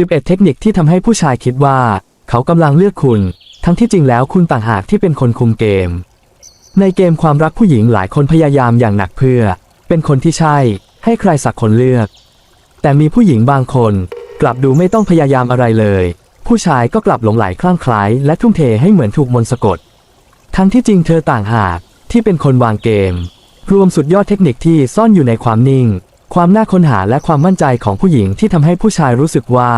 11 เทคนิคที่ทำให้ผู้ชายคิดว่า เขากำลังเลือกคุณ ทั้งที่จริงแล้วคุณต่างหากที่เป็นคนคุมเกม ในเกมความรักผู้หญิงหลายคนพยายามอย่างหนักเพื่อ เป็นคนที่ใช่ ให้ใครสักคนเลือก แต่มีผู้หญิงบางคน กลับดูไม่ต้องพยายามอะไรเลย ผู้ชายก็กลับหลงไหลคลั่งไคล้และทุ่มเทให้เหมือนถูกมนต์สะกด ทั้งที่จริงเธอต่างหากที่เป็นคนวางเกม รวมสุดยอดเทคนิคที่ซ่อนอยู่ในความนิ่ง ความน่าค้นหาและความมั่นใจของผู้หญิงที่ทำให้ผู้ชายรู้สึกว่า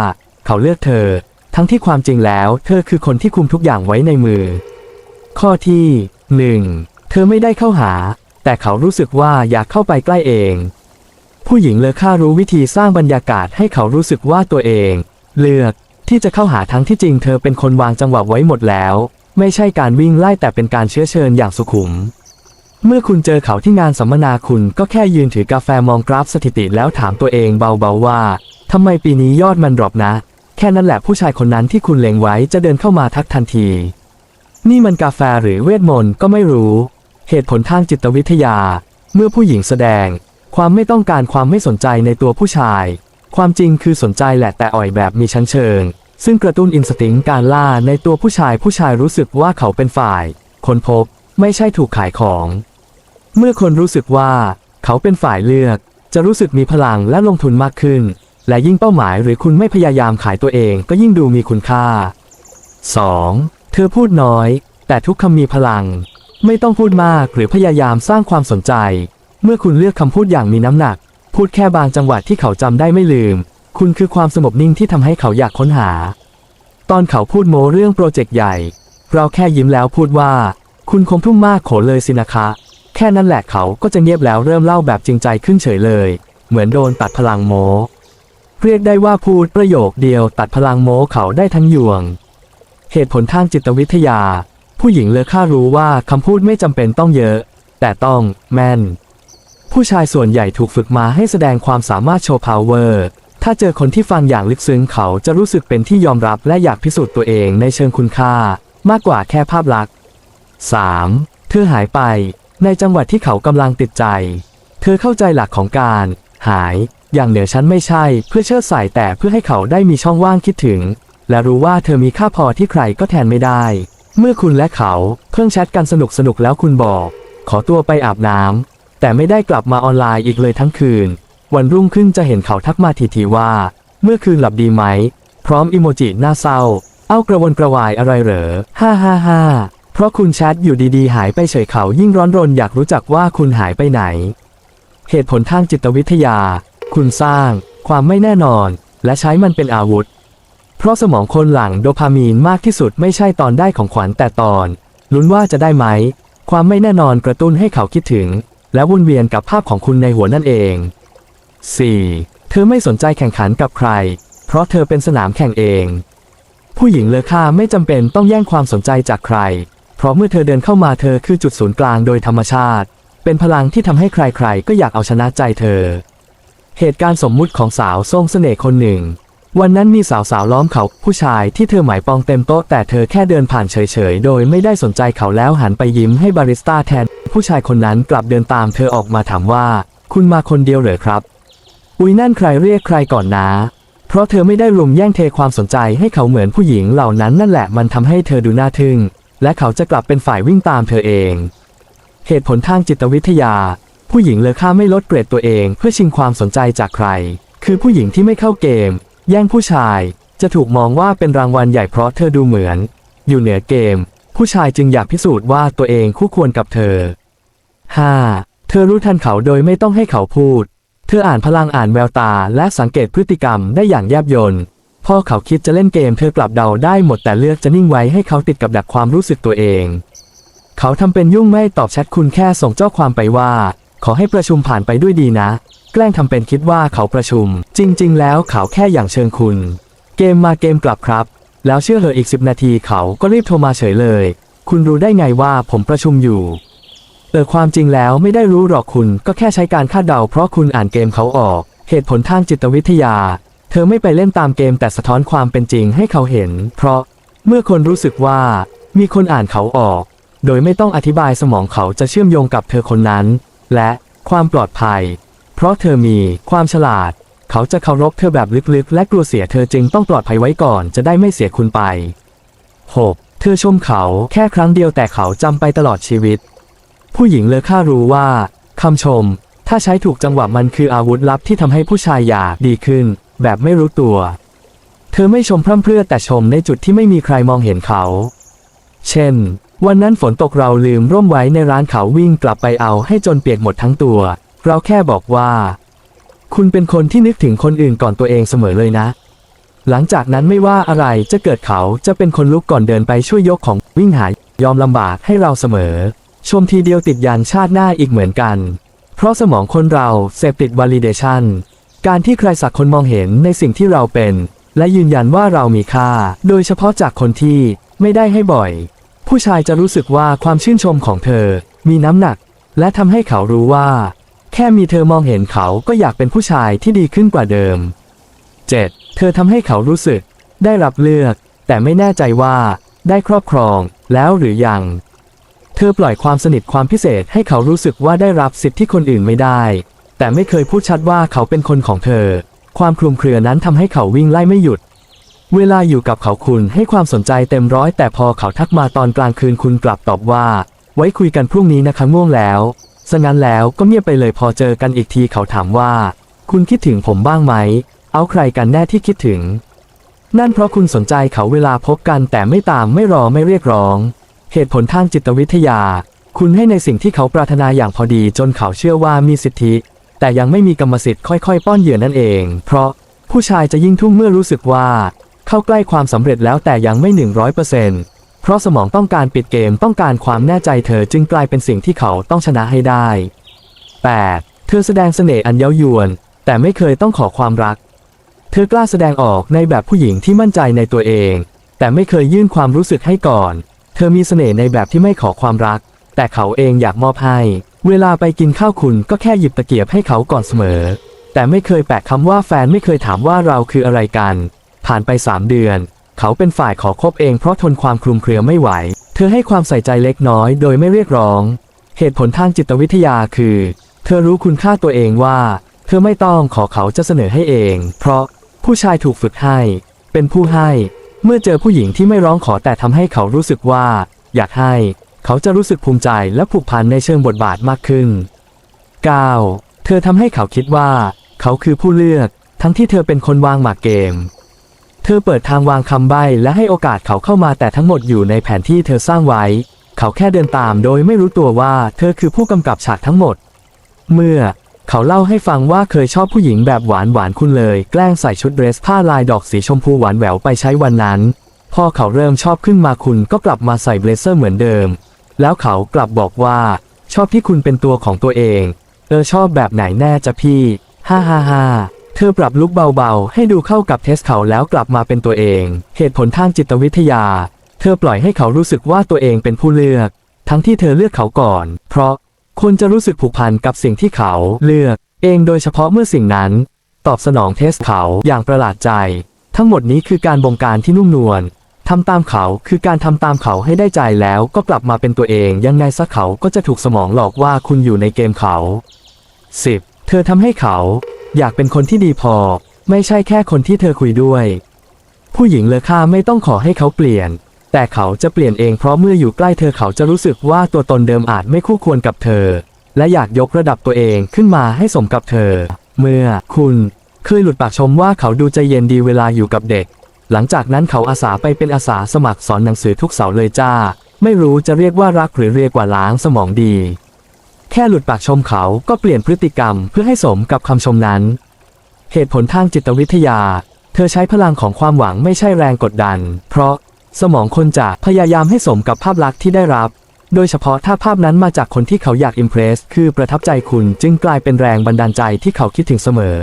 เขาเลือกเธอ ทั้งที่ความจริงแล้ว เธอคือคนที่คุมทุกอย่างไว้ในมือ ข้อที่หนึ่งเธอไม่ได้เข้าหา แต่เขารู้สึกว่าอยากเข้าไปใกล้เอง ผู้หญิงเลอค่ารู้วิธีสร้างบรรยากาศให้เขารู้สึกว่าตัวเอง เลือกที่จะเข้าหาทั้งที่จริง เธอเป็นคนวางจังหวะไว้หมดแล้ว ไม่ใช่การวิ่งไล่แต่เป็นการเชื้อเชิญอย่างสุขุม เมื่อคุณเจอเขาที่งานสัมมนาคุณก็แค่ยืนถือกาแฟมองกราฟสถิติแล้วถามตัวเองเบาๆว่าทำไมปีนี้ยอดมันดรอปนะ แค่นั้นแหละผู้ชายคนนั้นที่คุณเล็งไว้จะเดินเข้ามาทักทันที นี่มันกาแฟหรือเวทมนต์ก็ไม่รู้ เหตุผลทางจิตวิทยา เมื่อผู้หญิงแสดง ความไม่ต้องการความไม่สนใจในตัวผู้ชาย ความจริงคือสนใจแหละแต่อ่อยแบบมีชั้นเชิง ซึ่งกระตุ้นอินสติ้งการล่าในตัวผู้ชายผู้ชายรู้สึกว่าเขาเป็นฝ่าย คนพบไม่ใช่ถูกขายของ เมื่อคนรู้สึกว่าเขาเป็นฝ่ายเลือก จะรู้สึกมีพลังและลงทุนมากขึ้น และยิ่งเป้าหมายหรือคุณไม่พยายามขายตัวเองก็ยิ่งดูมีคุณค่า 2. เธอพูดน้อย แต่ทุกคำมีพลัง ไม่ต้องพูดมากหรือพยายามสร้างความสนใจ เมื่อคุณเลือกคำพูดอย่างมีน้ำหนัก พูดแค่บางจังหวะที่เขาจำได้ไม่ลืม คุณคือความสงบนิ่งที่ทำให้เขาอยากค้นหา ตอนเขาพูดโม้เรื่องโปรเจกต์ใหญ่ เราแค่ยิ้มแล้วพูดว่า คุณคงทุ่มมากโขเลยสินะคะ ค่นั้นแหละเขาก็จะเงียบแล้วเริ่มเล่าแบบจริงใจขึ้นเฉยเลย เหมือนโดนตัดพลังโมเรียกได้ว่าพูดประโยคเดียวตัดพลังโมเขาได้ทั้งยวง เหตุผลทางจิตวิทยา ผู้หญิงเลอค่ารู้ว่าคำพูดไม่จำเป็นต้องเยอะ แต่ต้องแม่น ผู้ชายส่วนใหญ่ถูกฝึกมาให้แสดงความสามารถโชว์พาวเวอร์ถ้าเจอคนที่ฟังอย่างลึกซึ้งเขาจะรู้สึกเป็นที่ยอมรับและอยากพิสูจน์ตัวเองในเชิงคุณค่า มากกว่าแค่ภาพลักษณ์ 3. เธอหายไป ในจังหวัดที่เขากำลังติดใจ เธอเข้าใจหลักของการ หาย อย่างเหนือชั้นไม่ใช่ เพื่อเชิดใส่แต่เพื่อให้เขาได้มีช่องว่างคิดถึง และรู้ว่าเธอมีค่าพอที่ใครก็แทนไม่ได้ เมื่อคุณและเขาเพิ่งแชทกันสนุกสนุกแล้วคุณบอก ขอตัวไปอาบน้ำแต่ไม่ได้กลับมาออนไลน์อีกเลยทั้งคืน วันรุ่งขึ้นจะเห็นเขาทักมาทีๆว่า เมื่อคืนหลับดีไหม พร้อมอิโมจิหน้าเศร้า เอ้ากระวนกระวายอะไรเหรอ ฮ่าฮ่าฮ่า ราะคุณแชทอยู่ดีๆ หายไปเฉยเขายิ่งร้อนรนอยากรู้จักว่าคุณหายไปไหน เหตุผลทางจิตวิทยา คุณสร้าง ความไม่แน่นอน และใช้มันเป็นอาวุธ เพราะสมองคนหลังโดพามีนมากที่สุดไม่ใช่ตอนได้ของขวัญแต่ตอน ลุ้นว่าจะได้ไหม ความไม่แน่นอนกระตุ้นให้เขาคิดถึง และวนเวียนกับภาพของคุณในหัวนั่นเอง 4. เธอไม่สนใจแข่งขันกับใคร เพราะเธอเป็นสนามแข่งเอง ผู้หญิงเลอค่าไม่จำเป็นต้องแย่งความสนใจจากใคร เพราะเมื่อเธอเดินเข้ามาเธอคือจุดศูนย์กลางโดยธรรมชาติ เป็นพลังที่ทำให้ใครๆ ก็อยากเอาชนะใจเธอ เหตุการณ์สมมุติของสาวทรงเสน่ห์คนหนึ่ง วันนั้นมีสาวๆล้อมเขาผู้ชายที่เธอหมายปองเต็มโต๊ะแต่เธอแค่เดินผ่านเฉยๆ โดยไม่ได้สนใจเขาแล้วหันไปยิ้มให้บาริสต้าแทน ผู้ชายคนนั้นกลับเดินตามเธอออกมาถามว่า คุณมาคนเดียวเหรอครับ อุ้ยนั่นใครเรียกใครก่อนนะเพราะเธอไม่ได้รุมแย่งเทความสนใจให้เขาเหมือนผู้หญิงเหล่านั้นนั่นแหละมันทำให้เธอดูน่าทึ่ง และเขาจะกลับเป็นฝ่ายวิ่งตามเธอเอง เหตุผลทางจิตวิทยา ผู้หญิงเลอค่าไม่ลดเกรดตัวเองเพื่อชิงความสนใจจากใคร คือผู้หญิงที่ไม่เข้าเกม แย่งผู้ชาย จะถูกมองว่าเป็นรางวัลใหญ่เพราะเธอดูเหมือน อยู่เหนือเกม ผู้ชายจึงอยากพิสูจน์ว่าตัวเองคู่ควรกับเธอ 5. เธอรู้ทันเขาโดยไม่ต้องให้เขาพูด เธออ่านพลังอ่านแววตาและสังเกตพฤติกรรมได้อย่างแยบยล พ่อเขาคิดจะเล่นเกมเธอกลับเดาได้หมดแต่เลือกจะนิ่งไว้ให้เขาติดกับดักความรู้สึกตัวเอง เขาทำเป็นยุ่งไม่ตอบแชทคุณแค่ส่งเจ้าความไปว่า ขอให้ประชุมผ่านไปด้วยดีนะ แกล้งทำเป็นคิดว่าเขาประชุม จริง ๆ แล้วเขาแค่อย่างเชิงคุณ เกมมาเกมกลับครับ แล้วเชื่อเหออีกสิบนาทีเขาก็รีบโทรมาเฉยเลย คุณรู้ได้ไงว่าผมประชุมอยู่เออความจริงแล้วไม่ได้รู้หรอกคุณก็แค่ใช้การคาดเดาเพราะคุณอ่านเกมเขาออก เหตุผลทางจิตวิทยา เธอไม่ไปเล่นตามเกมแต่สะท้อนความเป็นจริงให้เขาเห็น เพราะเมื่อคนรู้สึกว่ามีคนอ่านเขาออก โดยไม่ต้องอธิบายสมองเขาจะเชื่อมโยงกับเธอคนนั้น และความปลอดภัย เพราะเธอมีความฉลาด เขาจะเคารพเธอแบบลึกๆ และกลัวเสียเธอจึงต้องปลอดภัยไว้ก่อนจะได้ไม่เสียคุณไป 6. เธอชมเขาแค่ครั้งเดียวแต่เขาจำไปตลอดชีวิต ผู้หญิงเลอค่ารู้ว่าคำชม ถ้าใช้ถูกจังหวะมันคืออาวุธลับที่ทำให้ผู้ชายอยากดีขึ้น แบบไม่รู้ตัว เธอไม่ชมพร่ำเพรื่อแต่ชมในจุดที่ไม่มีใครมองเห็นเขา เช่น วันนั้นฝนตกเราลืมร่มไว้ในร้านเขาวิ่งกลับไปเอาให้จนเปียกหมดทั้งตัว เราแค่บอกว่า คุณเป็นคนที่นึกถึงคนอื่นก่อนตัวเองเสมอเลยนะ หลังจากนั้นไม่ว่าอะไรจะเกิดเขาจะเป็นคนลุกก่อนเดินไปช่วยยกของวิ่งหายยอมลำบากให้เราเสมอ ชมทีเดียวติดยันชาติหน้าอีกเหมือนกัน เพราะสมองคนเราเสพติด validation การที่ใครสักคนมองเห็นในสิ่งที่เราเป็น และยืนยันว่าเรามีค่า โดยเฉพาะจากคนที่ไม่ได้ให้บ่อย ผู้ชายจะรู้สึกว่าความชื่นชมของเธอ มีน้ำหนัก และทำให้เขารู้ว่า แค่มีเธอมองเห็นเขาก็อยากเป็นผู้ชายที่ดีขึ้นกว่าเดิม 7. เธอทำให้เขารู้สึก ได้รับเลือก แต่ไม่แน่ใจว่า ได้ครอบครอง แล้วหรือยัง เธอปล่อยความสนิทความพิเศษให้เขารู้สึกว่าได้รับสิทธิ์ที่คนอื่นไม่ได้ แต่ไม่เคยพูดชัดว่าเขาเป็นคนของเธอ ความคลุมเครือนั้นทำให้เขาวิ่งไล่ไม่หยุด เวลาอยู่กับเขาคุณให้ความสนใจเต็มร้อย แต่พอเขาทักมาตอนกลางคืนคุณกลับตอบว่า ไว้คุยกันพรุ่งนี้นะคะง่วงแล้วซะงั้นแล้วก็เงียบไปเลยพอเจอกันอีกทีเขาถามว่า คุณคิดถึงผมบ้างไหม เอาใครกันแน่ที่คิดถึง นั่นเพราะคุณสนใจเขาเวลาพบกันแต่ไม่ตามไม่รอไม่เรียกร้อง เหตุผลทางจิตวิทยา คุณให้ในสิ่งที่เขาปรารถนาอย่างพอดีจนเขาเชื่อว่ามีสิทธิ แต่ยังไม่มีกรรมสิทธิ์ค่อยๆ ป้อนเหยื่อนั่นเอง เพราะผู้ชายจะยิ่งทุ่มเมื่อรู้สึกว่า เข้าใกล้ความสำเร็จแล้วแต่ยังไม่ 100%เเพราะสมองต้องการปิดเกมต้องการความแน่ใจเธอจึงกลายเป็นสิ่งที่เขาต้องชนะให้ได้ 8. เธอแสดงเสน่ห์อันเย้ายวน แต่ไม่เคยต้องขอความรัก เธอกล้าแสดงออกในแบบผู้หญิงที่มั่นใจในตัวเอง แต่ไม่เคยยื่นความรู้สึกให้ก่อน เธอมีเสน่ห์ในแบบที่ไม่ขอความรัก แต่เขาเองอยากมอบให้ เวลาไปกินข้าวคุณก็แค่หยิบตะเกียบให้เขาก่อนเสมอ แต่ไม่เคยแปะคำว่าแฟนไม่เคยถามว่าเราคืออะไรกัน ผ่านไป3เดือน เขาเป็นฝ่ายขอคบเองเพราะทนความคลุมเครือไม่ไหว เธอให้ความใส่ใจเล็กน้อยโดยไม่เรียกร้อง เหตุผลทางจิตวิทยาคือ เธอรู้คุณค่าตัวเองว่า เธอไม่ต้องขอเขาจะเสนอให้เอง เพราะผู้ชายถูกฝึกให้ เป็นผู้ให้ เมื่อเจอผู้หญิงที่ไม่ร้องขอแต่ทำให้เขารู้สึกว่า อยากให้ เขาจะรู้สึกภูมิใจและผูกพันในเชิงบทบาทมากขึ้น 9. เธอทำให้เขาคิดว่า เขาคือผู้เลือก ทั้งที่เธอเป็นคนวางหมากเกม เธอเปิดทางวางคำใบ้และให้โอกาสเขาเข้ามาแต่ทั้งหมดอยู่ในแผนที่เธอสร้างไว้ เขาแค่เดินตามโดยไม่รู้ตัวว่าเธอคือผู้กำกับฉากทั้งหมด เมื่อเขาเล่าให้ฟังว่าเคยชอบผู้หญิงแบบหวานหวานคุณเลย แกล้งใส่ชุดเดรสผ้าลายดอกสีชมพูหวานแหววไปใช้วันนั้น พอเขาเริ่มชอบขึ้นมาคุณก็กลับมาใส่เบลเซอร์เหมือนเดิม แล้วเขากลับบอกว่า ชอบที่คุณเป็นตัวของตัวเอง เออชอบแบบไหนแน่จะพี่ ฮ่าฮ่าฮ่าเธอปรับลุกเบาๆ ให้ดูเข้ากับเทสเขาแล้วกลับมาเป็นตัวเอง เหตุผลทางจิตวิทยา เธอปล่อยให้เขารู้สึกว่าตัวเองเป็นผู้เลือก ทั้งที่เธอเลือกเขาก่อน เพราะคนจะรู้สึกผูกพันกับสิ่งที่เขาเลือก เองโดยเฉพาะเมื่อสิ่งนั้น ตอบสนองเทสเขาอย่างประหลาดใจ ทั้งหมดนี้คือการบงการที่นุ่มนวล ทำตามเขาคือการทำตามเขาให้ได้ใจแล้วก็กลับมาเป็นตัวเองยังไงสักเขาก็จะถูกสมองหลอกว่าคุณอยู่ในเกมเขา 10. เธอทำให้เขา อยากเป็นคนที่ดีพอ ไม่ใช่แค่คนที่เธอคุยด้วย ผู้หญิงเลอค่าไม่ต้องขอให้เขาเปลี่ยน แต่เขาจะเปลี่ยนเองเพราะเมื่ออยู่ใกล้เธอเขาจะรู้สึกว่าตัวตนเดิมอาจไม่คู่ควรกับเธอ และอยากยกระดับตัวเองขึ้นมาให้สมกับเธอ เมื่อคุณเคยหลุดปากชมว่าเขาดูใจเย็นดีเวลาอยู่กับเด็ก หลังจากนั้นเขาอาสาไปเป็นอาสาสมัครสอนหนังสือทุกเสาร์เลยจ้า ไม่รู้จะเรียกว่ารักหรือเรียกว่าล้างสมองดี แค่หลุดปากชมเขาก็เปลี่ยนพฤติกรรมเพื่อให้สมกับคำชมนั้น เหตุผลทางจิตวิทยา เธอใช้พลังของความหวังไม่ใช่แรงกดดัน เพราะสมองคนจะพยายามให้สมกับภาพลักษณ์ที่ได้รับ โดยเฉพาะถ้าภาพนั้นมาจากคนที่เขาอยากอิมเพรส คือประทับใจคุณจึงกลายเป็นแรงบันดาลใจที่เขาคิดถึงเสมอ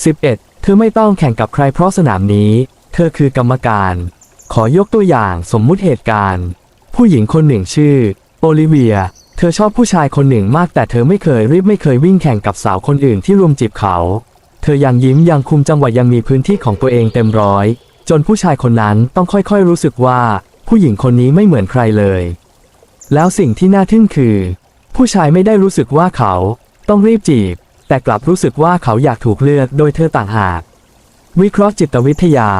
11. เธอไม่ต้องแข่งกับใครเพราะสนามนี้ เธอคือกรรมการ ขอยกตัวอย่างสมมุติเหตุการณ์ ผู้หญิงคนหนึ่งชื่อ โอลิเวีย เธอชอบผู้ชายคนหนึ่งมากแต่เธอไม่เคยรีบไม่เคยวิ่งแข่งกับสาวคนอื่นที่รุมจีบเขา เธอยังยิ้มยังคุมจังหวะยังมีพื้นที่ของตัวเองเต็มร้อย จนผู้ชายคนนั้นต้องค่อยๆรู้สึกว่า ผู้หญิงคนนี้ไม่เหมือนใครเลย แล้วสิ่งที่น่าทึ่งคือ ผู้ชายไม่ได้รู้สึกว่าเขาต้องรีบจีบ แต่กลับรู้สึกว่าเขาอยากถูกเลือกโดยเธอต่างหาก วิเคราะห์จิตวิทยา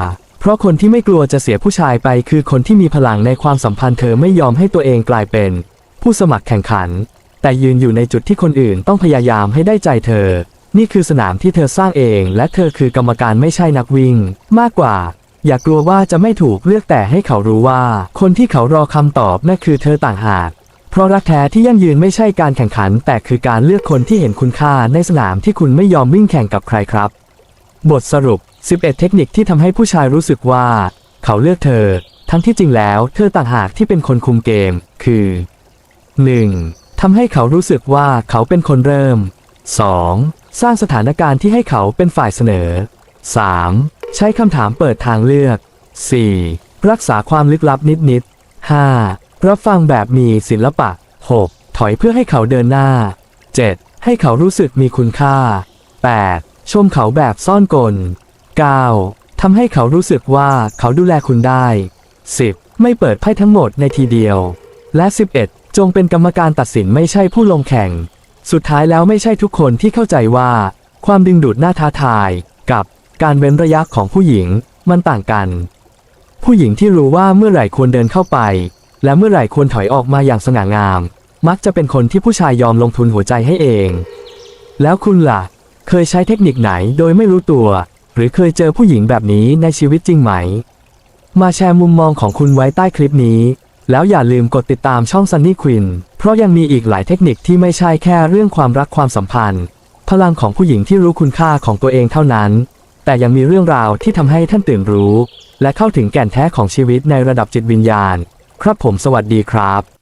เพราะคนที่ไม่กลัวจะเสียผู้ชายไปคือคนที่มีพลังในความสัมพันธ์เธอไม่ยอมให้ตัวเองกลายเป็น ผู้สมัครแข่งขัน แต่ยืนอยู่ในจุดที่คนอื่นต้องพยายามให้ได้ใจเธอ นี่คือสนามที่เธอสร้างเอง และเธอคือกรรมการไม่ใช่นักวิ่ง มากกว่า อย่ากลัวว่าจะไม่ถูกเลือกแต่ให้เขารู้ว่า คนที่เขารอคำตอบนั่นคือเธอต่างหากเพราะรักแท้ที่ยั่งยืนไม่ใช่การแข่งขัน แต่คือการเลือกคนที่เห็นคุณค่าในสนามที่คุณไม่ยอมวิ่งแข่งกับใครครับ บทสรุป 11 เทคนิคที่ทำให้ผู้ชายรู้สึกว่า เขาเลือกเธอ ทั้งที่จริงแล้ว เธอต่างหากที่เป็นคนคุมเกม คือ 1. ทำให้เขารู้สึกว่าเขาเป็นคนเริ่ม 2. สร้างสถานการณ์ที่ให้เขาเป็นฝ่ายเสนอ 3. ใช้คำถามเปิดทางเลือก 4. รักษาความลึกลับนิดๆ 5. รับฟังแบบมีศิลปะ 6. ถอยเพื่อให้เขาเดินหน้า 7. ให้เขารู้สึกมีคุณค่า 8. ชมเขาแบบซ่อนกล 9. ทำให้เขารู้สึกว่าเขาดูแลคุณได้ 10. ไม่เปิดไพ่ทั้งหมดในทีเดียว และ 11 จงเป็นกรรมการตัดสินไม่ใช่ผู้ลงแข่ง สุดท้ายแล้วไม่ใช่ทุกคนที่เข้าใจว่า ความดึงดูดหน่าท้าทาย กับการเว้นระยะของผู้หญิงมันต่างกัน ผู้หญิงที่รู้ว่าเมื่อไหร่ควรเดินเข้าไป และเมื่อไหร่ควรถอยออกมาอย่างสง่างาม มักจะเป็นคนที่ผู้ชายยอมลงทุนหัวใจให้เอง แล้วคุณล่ะ เคยใช้เทคนิคไหนโดยไม่รู้ตัว หรือเคยเจอผู้หญิงแบบนี้ในชีวิตจริงไหม มาแชร์มุมมองของคุณไว้ใต้คลิปนี้ แล้วอย่าลืมกดติดตามช่อง Sunny Queen เพราะยังมีอีกหลายเทคนิคที่ไม่ใช่แค่เรื่องความรักความสัมพันธ์ พลังของผู้หญิงที่รู้คุณค่าของตัวเองเท่านั้น แต่ยังมีเรื่องราวที่ทำให้ท่านตื่นรู้ และเข้าถึงแก่นแท้ของชีวิตในระดับจิตวิญญาณ ครับผมสวัสดีครับ